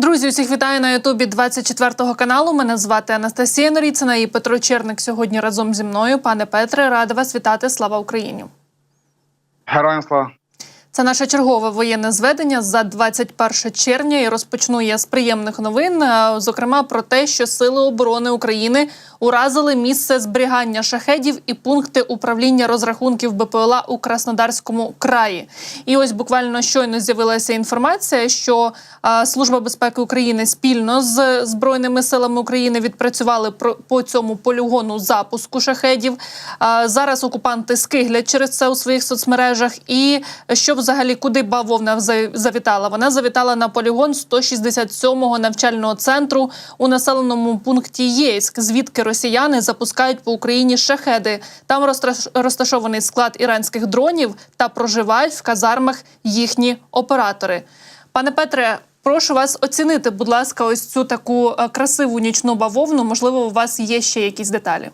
Друзі, усіх вітаю на Ютубі 24 каналу. Мене звати Анастасія Норіцина і Петро Черник сьогодні разом зі мною. Пане Петре, рада вас вітати. Слава Україні! Героям слава. Це наше чергове воєнне зведення за 21 червня. І розпочну я з приємних новин. Зокрема, про те, що сили оборони України уразили місце зберігання шахедів і пункти управління розрахунків БПЛА у Краснодарському краї. І ось буквально щойно з'явилася інформація, що е, Служба безпеки України спільно з збройними силами України відпрацювали про по цьому полігону запуску шахедів. Е, Зараз окупанти скиглять через це у своїх соцмережах. І що взагалі куди бавовна завітала? Вона завітала на полігон 167-го навчального центру у населеному пункті Єйськ, звідки росіяни запускають по Україні шахеди. Там розташований склад іранських дронів та проживають в казармах їхні оператори. Пане Петре, прошу вас оцінити, будь ласка, ось цю таку е, красиву нічну бавовну. Можливо, у вас є ще якісь деталі.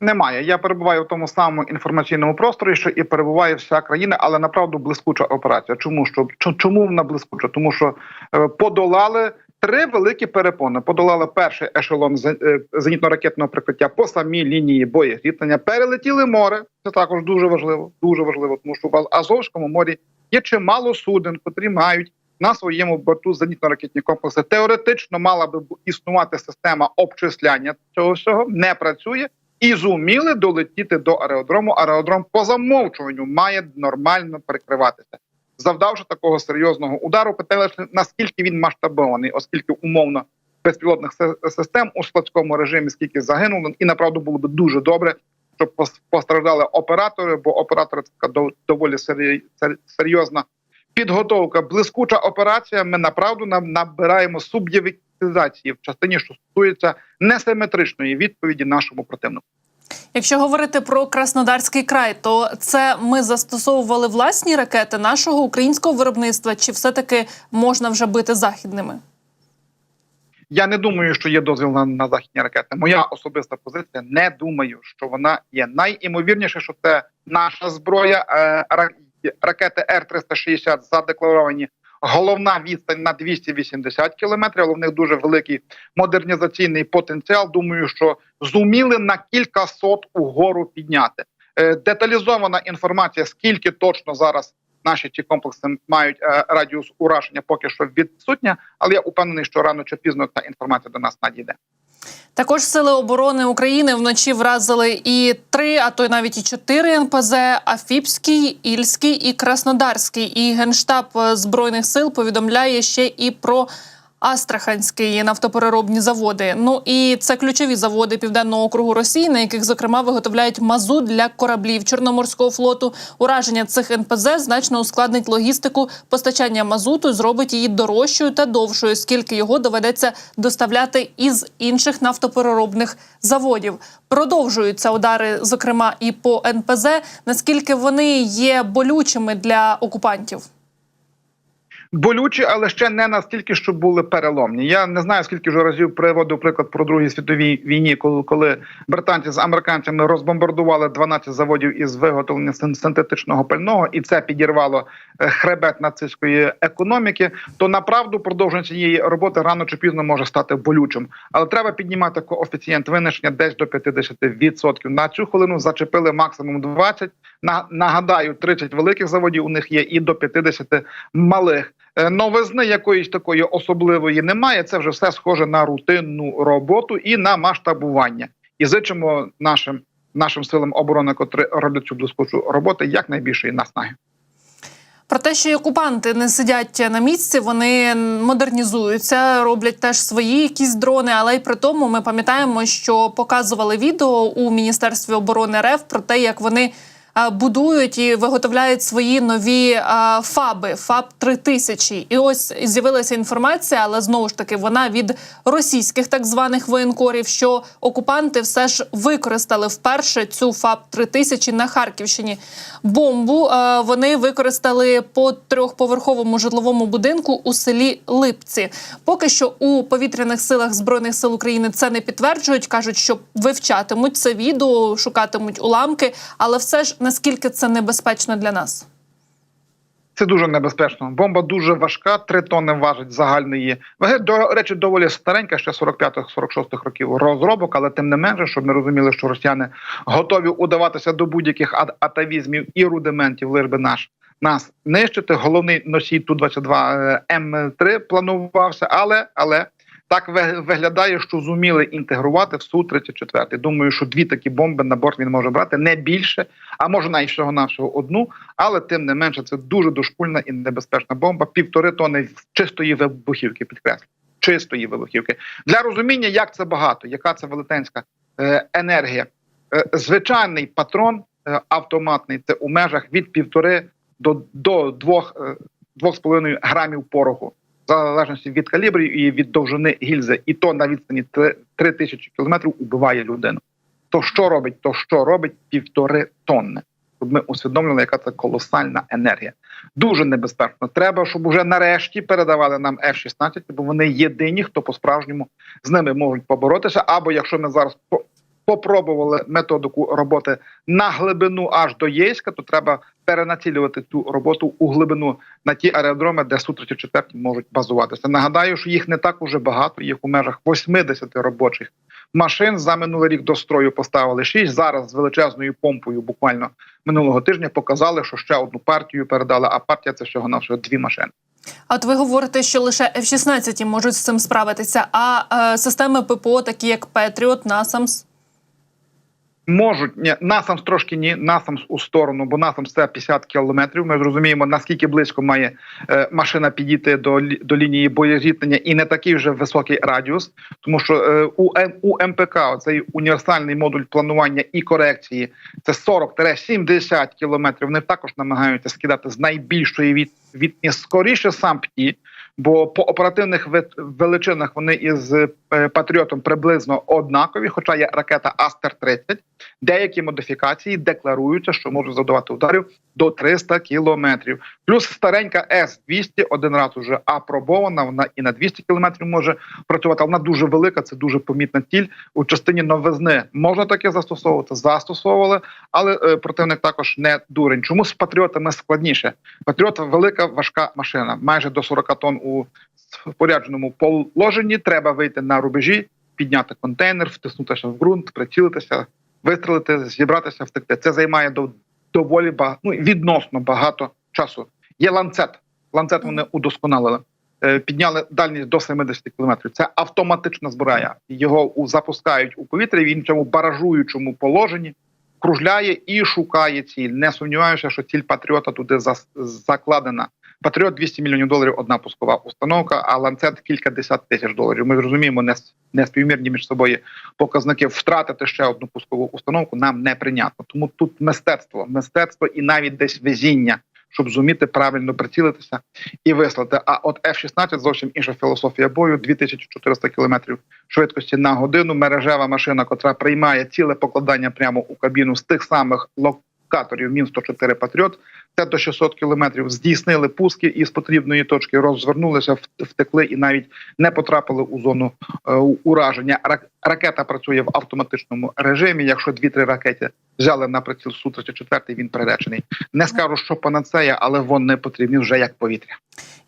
Немає. Я перебуваю в тому самому інформаційному просторі, що і перебуває вся країна, але направду блискуча операція. Чому що чому вона блискуча? Тому що е, подолали три великі перепони. Подолали перший ешелон е, зенітно-ракетного прикриття по самій лінії боєзіткнення. Перелетіли море. Це також дуже важливо. Дуже важливо, тому що в Азовському морі є чимало суден, котрі мають. На своєму борту зенітно-ракетні комплекси теоретично мала би існувати система обчисляння цього всього, не працює і зуміли долетіти до аеродрому. Аеродром по замовчуванню має нормально прикриватися. Завдавши такого серйозного удару, питання лише наскільки він масштабований, оскільки умовно безпілотних си- систем у складському режимі скільки загинуло, і направду було б дуже добре, щоб пос- постраждали оператори, бо оператори така дов- доволі серйозна підготовка. Блискуча операція. Ми направду набираємо суб'єктивізації в частині, що стосується несиметричної відповіді нашому противнику. Якщо говорити про Краснодарський край, то це ми застосовували власні ракети нашого українського виробництва, чи все-таки можна вже бити західними? Я не думаю, що є дозвіл на, на західні ракети. Моя особиста позиція. Не думаю, що вона є. Найімовірніше, що це наша зброя. Е, ракети Р-360 задекларовані. Головна відстань на 280 кілометрів, але в них дуже великий модернізаційний потенціал. Думаю, що зуміли на кілька сот угору підняти. Е, деталізована інформація, скільки точно зараз наші ці комплекси мають е, радіус ураження, поки що відсутня. Але я упевнений, що рано чи пізно ця інформація до нас надійде. Також сили оборони України вночі вразили і три, а то й навіть і чотири НПЗ: Афіпський, Ільський і Краснодарський. І генштаб е, збройних сил повідомляє ще і про. Астраханські нафтопереробні заводи. Ну і це ключові заводи південного округу Росії, на яких зокрема виготовляють мазут для кораблів Чорноморського флоту. Ураження цих НПЗ значно ускладнить логістику постачання мазуту, зробить її дорожчою та довшою, скільки його доведеться доставляти із інших нафтопереробних заводів. Продовжуються удари, зокрема і по НПЗ. Наскільки вони є болючими для окупантів? Болючі, але ще не настільки, щоб були переломні. Я не знаю, скільки вже разів приводив приклад про другій світовій війні, коли, коли британці з американцями розбомбардували 12 заводів із виготовлення син- синтетичного пального, і це підірвало е, хребет нацистської економіки. То направду продовження цієї роботи рано чи пізно може стати болючим. Але треба піднімати коефіцієнт винищення десь до 50%. На цю хвилину зачепили максимум 20. На нагадаю, 30 великих заводів у них є і до 50 малих. Е, Новизни якоїсь такої особливої немає. Це вже все схоже на рутинну роботу і на масштабування. І зичимо нашим нашим силам оборони, котрі роблять цю блискучу роботу, якнайбільшої наснаги. Про те, що окупанти не сидять на місці, вони модернізуються, роблять теж свої якісь дрони. Але й при тому ми пам'ятаємо, що показували відео у міністерстві оборони РФ про те, як вони будують і виготовляють свої нові а, фаби, ФАБ 3000 І ось з'явилася інформація, але знову ж таки вона від російських так званих воєнкорів, що окупанти все ж використали вперше цю ФАБ 3000 на Харківщині. Бомбу вони використали по трьохповерховому житловому будинку у селі Липці. Поки що у повітряних силах збройних сил України це не підтверджують. кажуть, що вивчатимуть це відео, шукатимуть уламки, але все ж наскільки це небезпечно для нас. Це дуже небезпечно. Бомба дуже важка, 3 тонни важить загальної ваги. До речі, доволі старенька, ще 45-46 років розробок, але тим не менше, щоб ми розуміли, що росіяни готові удаватися до будь-яких ат- атавізмів і рудиментів, лиш би наш нас нищити. Головний носій ту 22 М3 планувався, але але. Так виглядає, що зуміли інтегрувати в су 34 Думаю, що дві такі бомби на борт він може брати не більше, а може навіть всього навсього одну. Але тим не менше, це дуже дошкульна і небезпечна бомба. Півтори тони чистої вибухівки, підкреслю. Чистої вибухівки. Для розуміння, як це багато, яка це велетенська е, енергія. Е, звичайний патрон е, автоматний це у межах від півтори до, до двох, двох з половиною грамів пороху. Залежності від калібру і від довжини гільзи, і то на відстані 3 тисячі кілометрів убиває людину. То що робить? То що робить півтори тонни? Щоб ми усвідомлювали, яка це колосальна енергія. Дуже небезпечно. Треба, щоб уже нарешті передавали нам F-16, бо вони єдині, хто по-справжньому з ними можуть поборотися. Або якщо ми зараз по- попробували методику роботи на глибину аж до Єйська, то треба перенацілювати цю роботу у глибину на ті аеродроми, де су 34 можуть базуватися. Нагадаю, що їх не так уже багато, їх у межах 80 робочих машин. За минулий рік до строю поставили 6. Зараз з величезною помпою, буквально минулого тижня, показали, що ще одну партію передали. А партія це всього навсього дві машини. А От ви говорите, що лише F-16 можуть з цим справитися, а е, системи ППО, такі як Петріот, Насамс. Можуть ні, насамс трошки ні, насамс у сторону, бо насамс це 50 кілометрів. Ми зрозуміємо, наскільки близько має е, машина підійти до до лінії боєзіткнення, і не такий вже високий радіус, тому що е, у у МПК цей універсальний модуль планування і корекції це 40-70 кілометрів. Вони також намагаються скидати з найбільшої від відні скоріше сам ПТІ, бо по оперативних величинах вони із е, патріотом приблизно однакові, хоча є ракета Астер 30 Деякі модифікації декларуються, що можуть завдавати ударів до 300 кілометрів. Плюс старенька С 200 один раз уже апробована. Вона і на 200 кілометрів може працювати. Вона дуже велика. Це дуже помітна ціль у частині новизни. Можна таке застосовувати, застосовували, але е, противник також не дурень. Чому з патріотами складніше? Патріот велика важка машина, майже до 40 тонн у спорядженому положенні. Треба вийти на рубежі, підняти контейнер, втиснутися в ґрунт, прицілитися, вистрелити, зібратися, втекти. Це займає до, доволі багато, ну, відносно багато часу. Є ланцет. Ланцет вони удосконалили. Е, Підняли дальність до 70 кілометрів. Це автоматична зброя. Його запускають у повітря. Він в цьому баражуючому положенні кружляє і шукає ціль. Не сумніваюся, що ціль патріота туди закладена. Патріот 200 мільйонів доларів одна пускова установка, а ланцет кілька десят тисяч доларів. Ми зрозуміємо, не, не співмірні між собою показники. Втратити ще одну пускову установку нам не прийнятно. Тому тут мистецтво, мистецтво і навіть десь везіння, щоб зуміти правильно прицілитися і вислати. А от F-16 зовсім інша філософія бою. 2400 кілометрів швидкості на годину. Мережева машина, котра приймає ціле покладання прямо у кабіну з тих самих локаторів Мін 104 Патріот. До 600 кілометрів здійснили пуски із потрібної точки, розвернулися, втекли і навіть не потрапили у зону е, ураження. Рак- Ракета працює в автоматичному режимі. Якщо дві-три ракети взяли на приціл су 34 він приречений. Не скажу, що панацея, але вони потрібні вже як повітря.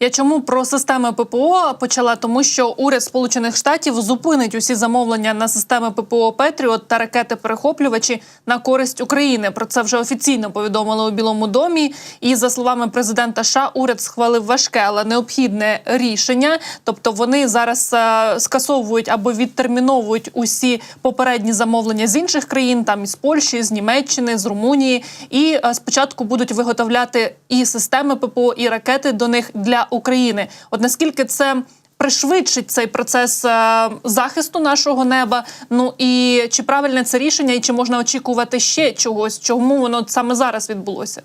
Я чому про системи ППО почала? Тому що уряд Сполучених Штатів зупинить усі замовлення на системи ППО Петріот та ракети-перехоплювачі на користь України. Про це вже офіційно повідомили у Білому домі. І за словами президента США, уряд схвалив важке, але необхідне рішення. Тобто вони зараз е, скасовують або відтерміновують усі попередні замовлення з інших країн, там із Польщі, з Німеччини, з Румунії, і е, спочатку будуть виготовляти і системи ППО, і ракети до них для України. От наскільки це пришвидшить цей процес е, захисту нашого неба? Ну і чи правильне це рішення, і чи можна очікувати ще чогось? Чому воно саме зараз відбулося?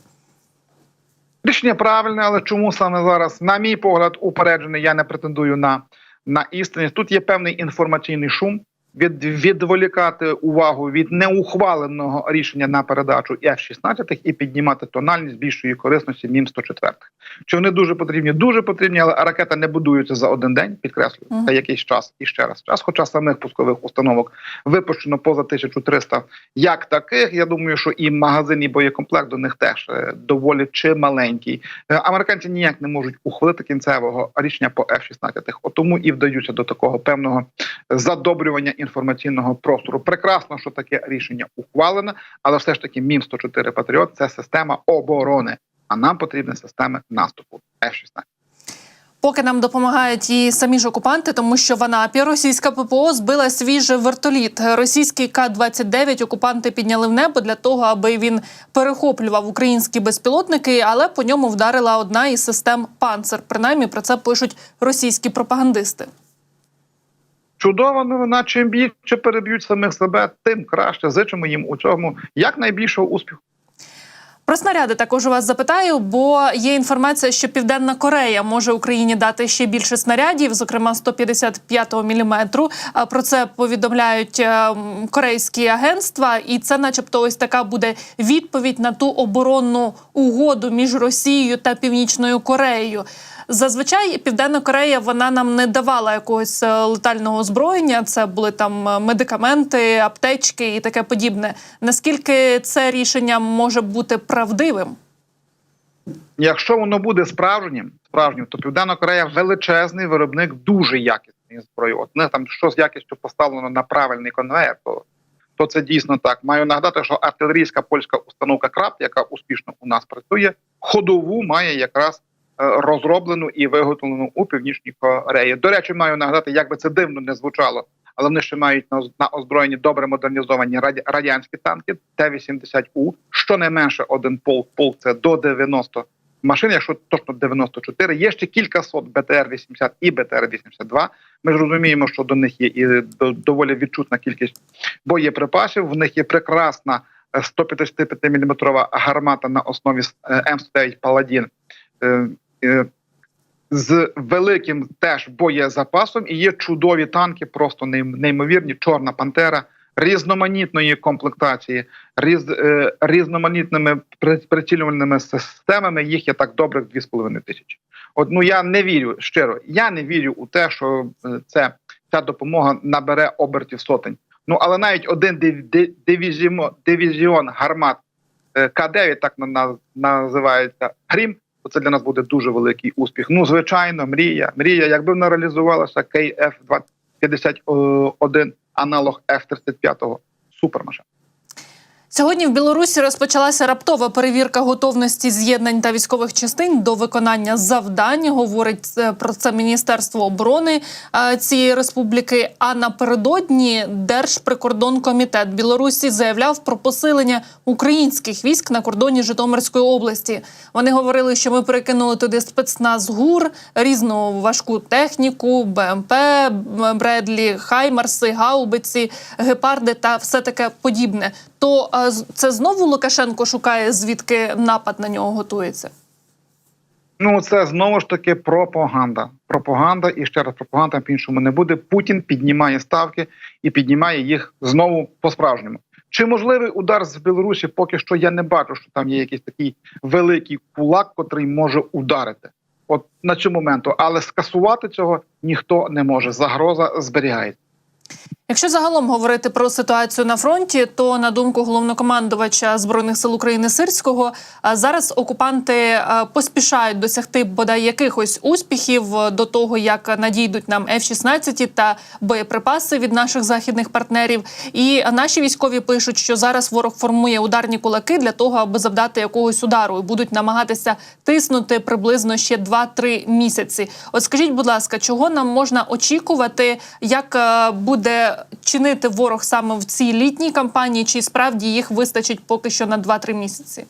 Рішення правильне, але чому саме зараз, на мій погляд, упереджений, я не претендую на, на істинність. Тут є певний інформаційний шум. Від відволікати увагу від неухваленого рішення на передачу F-16 і піднімати тональність більшої корисності мім 104 Чи вони дуже потрібні? Дуже потрібні, але ракета не будується за один день. Підкреслюю, Мгм. це якийсь час і ще раз час. Хоча самих пускових установок випущено поза 1300 як таких. Я думаю, що і магазин, і боєкомплект до них теж е, доволі чималенький. Е, Американці ніяк не можуть ухвалити кінцевого рішення по F-16. От тому і вдаються до такого певного задобрювання інформаційного простору. Прекрасно, що таке рішення ухвалене, але все ж таки мім 104 Патріот це система оборони. А нам потрібні системи наступу F-16. Поки нам допомагають і самі ж окупанти, тому що в Анапі російська ППО збила свій же вертоліт. Російський К-29 окупанти підняли в небо для того, аби він перехоплював українські безпілотники, але по ньому вдарила одна із систем «Панцер». Принаймні про це пишуть російські пропагандисти. Чудова новина. Чим більше переб'ють самих себе, тим краще. Зичимо їм у цьому якнайбільшого успіху. Про снаряди також у вас запитаю, бо є інформація, що Південна Корея може Україні дати ще більше снарядів, зокрема 155-го міліметру. Про це повідомляють е, корейські агентства, і це, начебто, ось така буде відповідь на ту оборонну угоду між Росією та Північною Кореєю. Зазвичай Південна Корея вона нам не давала якогось е, летального озброєння. Це були там е, медикаменти, аптечки і таке подібне. Наскільки це рішення може бути правдивим? Якщо воно буде справжнім, справжнім, то Південна Корея величезний виробник дуже якісної зброї. От не там що з якістю поставлено на правильний конвейер, то, то це дійсно так. Маю нагадати, що артилерійська польська установка КРАП, яка успішно у нас працює, ходову має якраз розроблену і виготовлену у північній Кореї. До речі, маю нагадати, як би це дивно не звучало. Але вони ще мають на, озброєнні добре модернізовані раді, радянські танки Т-80У, щонайменше один полк, полк це до 90 машин, якщо точно 94. Є ще кілька сот БТР-80 і БТР-82. Ми ж розуміємо, що до них є і до- доволі відчутна кількість боєприпасів. В них є прекрасна е, 155 мм гармата на основі е, М109 Паладін. Е, З великим теж боєзапасом і є чудові танки, просто неймовірні. Чорна пантера різноманітної комплектації, різ, е, різноманітними прицілювальними системами. Їх є так добрих 2,5 тисячі. От ну я не вірю щиро. Я не вірю у те, що е, це ця допомога набере обертів сотень. Ну але навіть один див- дивізіон гармат е, К-9, так на, на, називається Грім. Це для нас буде дуже великий успіх. Ну, звичайно, мрія. Мрія, якби вона реалізувалася КФ-51, аналог F-35, супермашина. Сьогодні в Білорусі розпочалася раптова перевірка готовності з'єднань та військових частин до виконання завдань. Говорить е, про це Міністерство оборони е, цієї республіки. А напередодні Держприкордонкомітет Білорусі заявляв про посилення українських військ на кордоні Житомирської області. Вони говорили, що ми перекинули туди спецназ ГУР, різну важку техніку, БМП, Бредлі, Хаймарси, гаубиці, гепарди та все таке подібне. То е, це знову Лукашенко шукає, звідки напад на нього готується. Ну, це знову ж таки пропаганда. Пропаганда і ще раз пропаганда по-іншому не буде. Путін піднімає ставки і піднімає їх знову по-справжньому. Чи можливий удар з Білорусі? Поки що я не бачу, що там є якийсь такий великий кулак, котрий може ударити. От на цю моменту, але скасувати цього ніхто не може. Загроза зберігається. Якщо загалом говорити про ситуацію на фронті, то на думку головнокомандувача збройних сил України Сирського, зараз окупанти поспішають досягти бодай якихось успіхів до того, як надійдуть нам F-16 та боєприпаси від наших західних партнерів. І наші військові пишуть, що зараз ворог формує ударні кулаки для того, аби завдати якогось удару, і будуть намагатися тиснути приблизно ще 2-3 місяці. От скажіть, будь ласка, чого нам можна очікувати, як е, буде чинити ворог саме в цій літній кампанії, чи справді їх вистачить поки що на 2-3 місяці?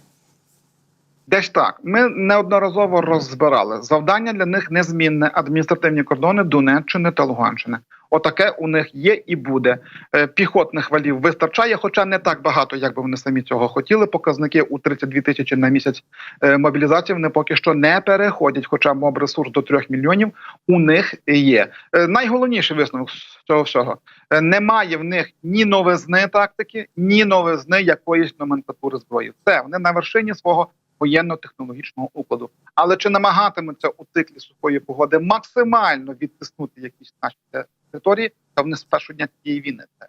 Десь так. Ми неодноразово розбирали завдання для них незмінне адміністративні кордони Донеччини та Луганщини. Отаке у них є і буде. Е, Піхотних валів вистачає, хоча не так багато, як би вони самі цього хотіли. Показники у 32 тисячі на місяць е, мобілізації вони поки що не переходять. Хоча моб ресурс до 3 мільйонів у них є. Е, Найголовніший висновок з цього всього немає в них ні новизни тактики, ні новизни якоїсь номенклатури зброї. Все вони на вершині свого воєнно-технологічного укладу. Але чи намагатимуться у циклі сухої погоди максимально відтиснути якісь наші території, та вони з першого дня цієї війни це.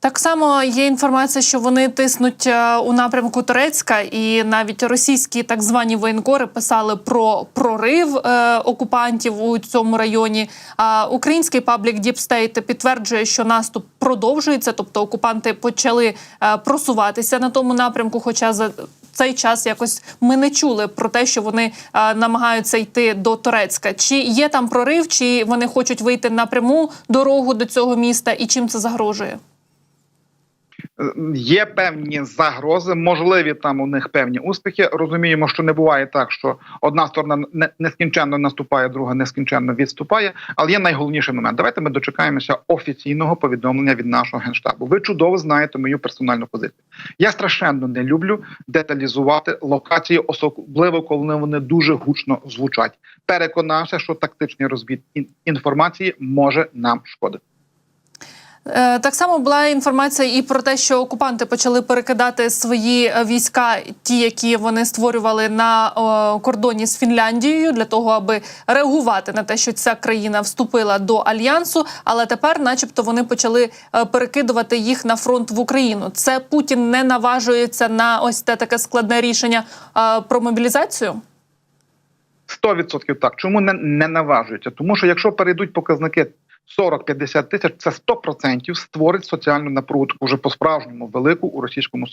Так само є інформація, що вони тиснуть е, у напрямку Турецька, і навіть російські так звані воєнкори писали про прорив е, окупантів у цьому районі. А український паблік State підтверджує, що наступ продовжується, тобто окупанти почали е, просуватися на тому напрямку. Хоча за цей час якось ми не чули про те, що вони е, намагаються йти до Турецька. Чи є там прорив, чи вони хочуть вийти на пряму дорогу до цього міста, і чим це загрожує? Є певні загрози, можливі там у них певні успіхи. Розуміємо, що не буває так, що одна сторона нескінченно наступає, друга нескінченно відступає. Але є найголовніший момент. Давайте ми дочекаємося офіційного повідомлення від нашого генштабу. Ви чудово знаєте мою персональну позицію. Я страшенно не люблю деталізувати локації, особливо коли вони дуже гучно звучать. Переконався, що тактичний розбір ін- інформації може нам шкодити. Е, Так само була інформація і про те, що окупанти почали перекидати свої е, війська, ті, які вони створювали на кордоні з Фінляндією, для того, аби реагувати на те, що ця країна вступила до альянсу. Але тепер, начебто, вони почали е, перекидувати їх на фронт в Україну. Це Путін не наважується на ось те таке складне рішення про мобілізацію. 100% так. Чому не, не наважуються? Тому що якщо перейдуть показники 40-50 тисяч, це 100% створить соціальну напругу таку вже по-справжньому велику у російському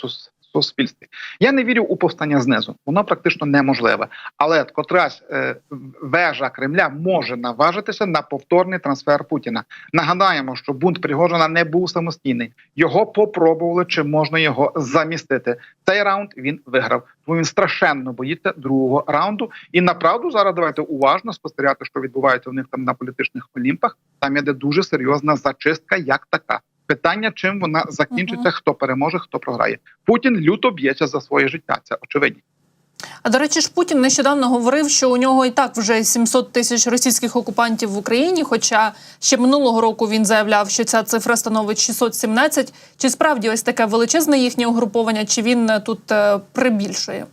суспільстві. Я не вірю у повстання знизу. Воно практично неможливе. Але котрась е, вежа Кремля може наважитися на повторний трансфер Путіна. Нагадаємо, що бунт Пригожина не був самостійний. Його попробували, чи можна його замістити. Цей раунд він виграв. Тому він страшенно боїться другого раунду. І направду зараз давайте уважно спостерігати, що відбувається у них там на політичних олімпах. Там іде дуже серйозна зачистка, як така. Питання, чим вона закінчиться, Мгм. хто переможе, хто програє. Путін люто б'ється за своє життя. Це очевидно. А до речі, ж Путін нещодавно говорив, що у нього і так вже 700 тисяч російських окупантів в Україні. Хоча ще минулого року він заявляв, що ця цифра становить 617. Чи справді ось таке величезне їхнє угруповання, чи він е, тут е, прибільшує?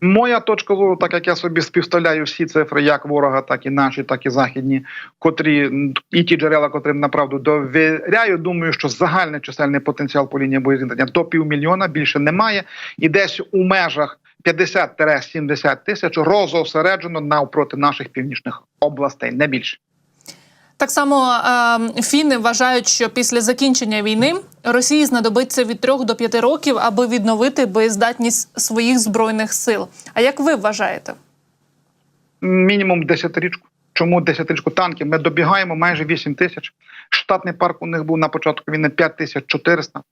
Моя точка зору, так як я собі співставляю всі цифри, як ворога, так і наші, так і західні, котрі і ті джерела, котрим направду довіряю. Думаю, що загальний чисельний потенціал по лінії боєзіткнення до півмільйона більше немає, і десь у межах 50-70 тисяч розосереджено навпроти наших північних областей, не більше. Так само е, фіни вважають, що після закінчення війни Росії знадобиться від 3 до 5 років, аби відновити боєздатність своїх збройних сил. А як ви вважаєте? мінімум десятирічку. Чому десятирічку танків? Ми добігаємо майже 8 тисяч. Штатний парк у них був на початку війни 5400,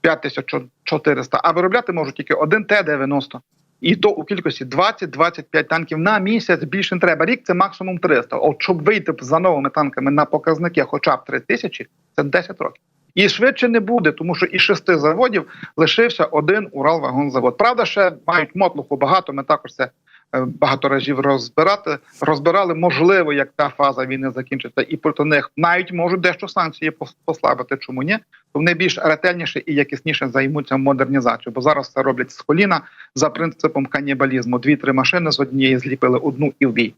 5400, а виробляти можуть тільки один Т-90. І то у кількості 20-25 танків на місяць більше не треба. Рік це максимум 300. От щоб вийти за новими танками на показники хоча б 3 тисячі, це 10 років. І швидше не буде, тому що із шести заводів лишився один Уралвагонзавод. Правда, ще мають мотлуху багато. Ми також це багато разів розбирати розбирали. Можливо, як та фаза війни закінчиться, і проти них навіть можуть дещо санкції послабити. Чому ні? То вони більш ретельніше і якісніше займуться модернізацією, бо зараз це роблять з коліна за принципом канібалізму. Дві-три машини з однієї зліпили одну і в бій.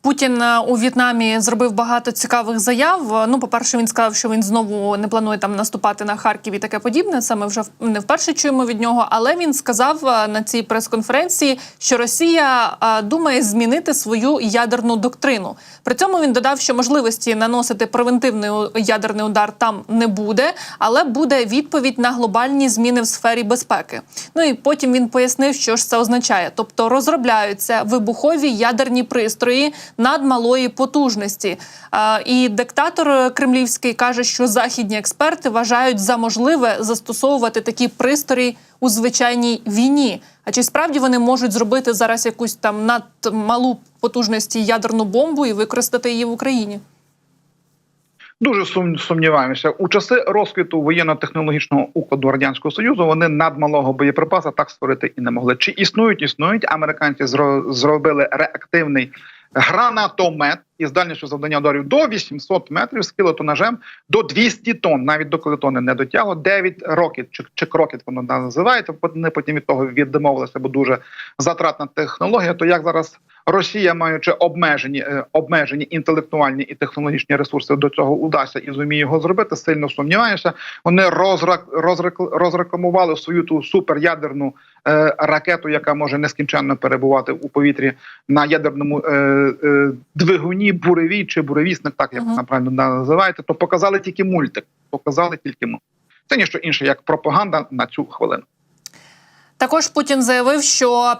Путін е, у В'єтнамі зробив багато цікавих заяв. Ну, по-перше, він сказав, що він знову не планує там наступати на Харків і таке подібне. Це ми вже не вперше чуємо від нього. Але він сказав е, на цій прес-конференції, що Росія е, думає змінити свою ядерну доктрину. При цьому він додав, що можливості наносити превентивний ядерний удар там не буде, але буде відповідь на глобальні зміни в сфері безпеки. Ну і потім він пояснив, що ж це означає. Тобто розробляються вибухові ядерні пристрої надмалої потужності. І диктатор кремлівський каже, що західні експерти вважають за можливе застосовувати такі пристрої у звичайній війні. А чи справді вони можуть зробити зараз якусь там надмалу потужності ядерну бомбу і використати її в Україні? Дуже сум, сумніваємося. У часи розквіту воєнно-технологічного укладу радянського союзу вони надмалого боєприпаса так створити і не могли. Чи існують? Існують. Американці зробили реактивний гранатомет із дальністю завдання ударів до 800 метрів з кілотонажем до 200 тонн, навіть до кілотони не дотягло. 9 років чи, чи крокет воно називається. Вони потім від того відмовилися, бо дуже затратна технологія. То як зараз Росія, маючи обмежені е, обмежені інтелектуальні і технологічні ресурси, до цього удасться і зуміє його зробити. Сильно сумніваюся. Вони розрак, розрек, розрекламували свою ту суперядерну е, ракету, яка може нескінченно перебувати у повітрі на ядерному е, е, двигуні, буревій чи буревісник, так як uh-huh. правильно називаєте. То показали тільки мультик. Показали тільки мультик. Це ніщо інше, як пропаганда на цю хвилину. Також Путін заявив, що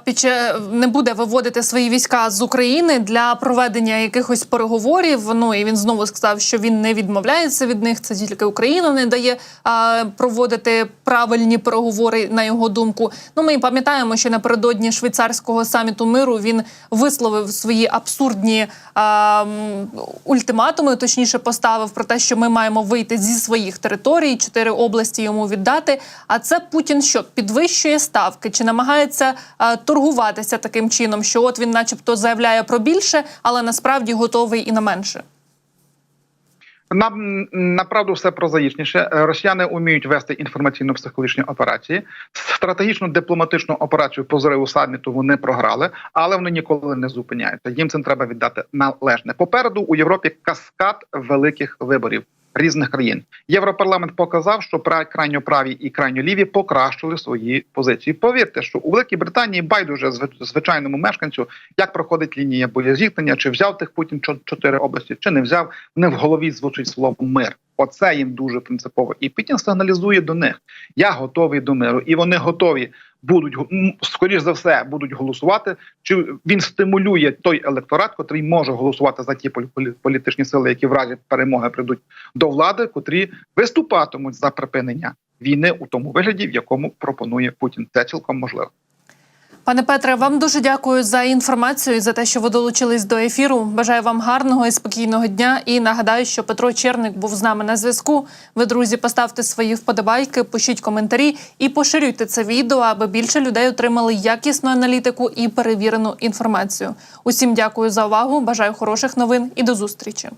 не буде виводити свої війська з України для проведення якихось переговорів. Ну і він знову сказав, що він не відмовляється від них. Це тільки Україна не дає а, проводити правильні переговори на його думку. Ну ми пам'ятаємо, що напередодні швейцарського саміту миру він висловив свої абсурдні а, ультиматуми, точніше поставив про те, що ми маємо вийти зі своїх територій, чотири області йому віддати. А це Путін що підвищує ставки чи намагається а, торгуватися таким чином, що от він, начебто, заявляє про більше, але насправді готовий і на менше. Нам направду все прозаїчніше. Е, Росіяни вміють вести інформаційно-психологічні операції. Стратегічну дипломатичну операцію по зриву саміту вони програли, але вони ніколи не зупиняються. Їм цим треба віддати належне. Попереду у Європі каскад великих виборів різних країн. Європарламент показав, що крайньо праві і крайньо ліві покращили свої позиції. Повірте, що у Великій Британії байдуже зв- звичайному мешканцю, як проходить лінія боєзіткнення, чи взяв тих Путін чотири області, чи не взяв. Не в голові звучить слово мир. Оце їм дуже принципово. І Путін сигналізує до них: я готовий до миру, і вони готові будуть скоріш за все будуть голосувати. Чи він стимулює той електорат, котрий може голосувати за ті полі- полі- політичні сили, які в разі перемоги прийдуть до влади, котрі виступатимуть за припинення війни у тому вигляді, в якому пропонує Путін. Це цілком можливо. Пане Петре, вам дуже дякую за інформацію і за те, що ви долучились до ефіру. Бажаю вам гарного і спокійного дня. І нагадаю, що Петро Черник був з нами на зв'язку. Ви, друзі, поставте свої вподобайки, пишіть коментарі і поширюйте це відео, аби більше людей отримали якісну аналітику і перевірену інформацію. Усім дякую за увагу. Бажаю хороших новин і до зустрічі.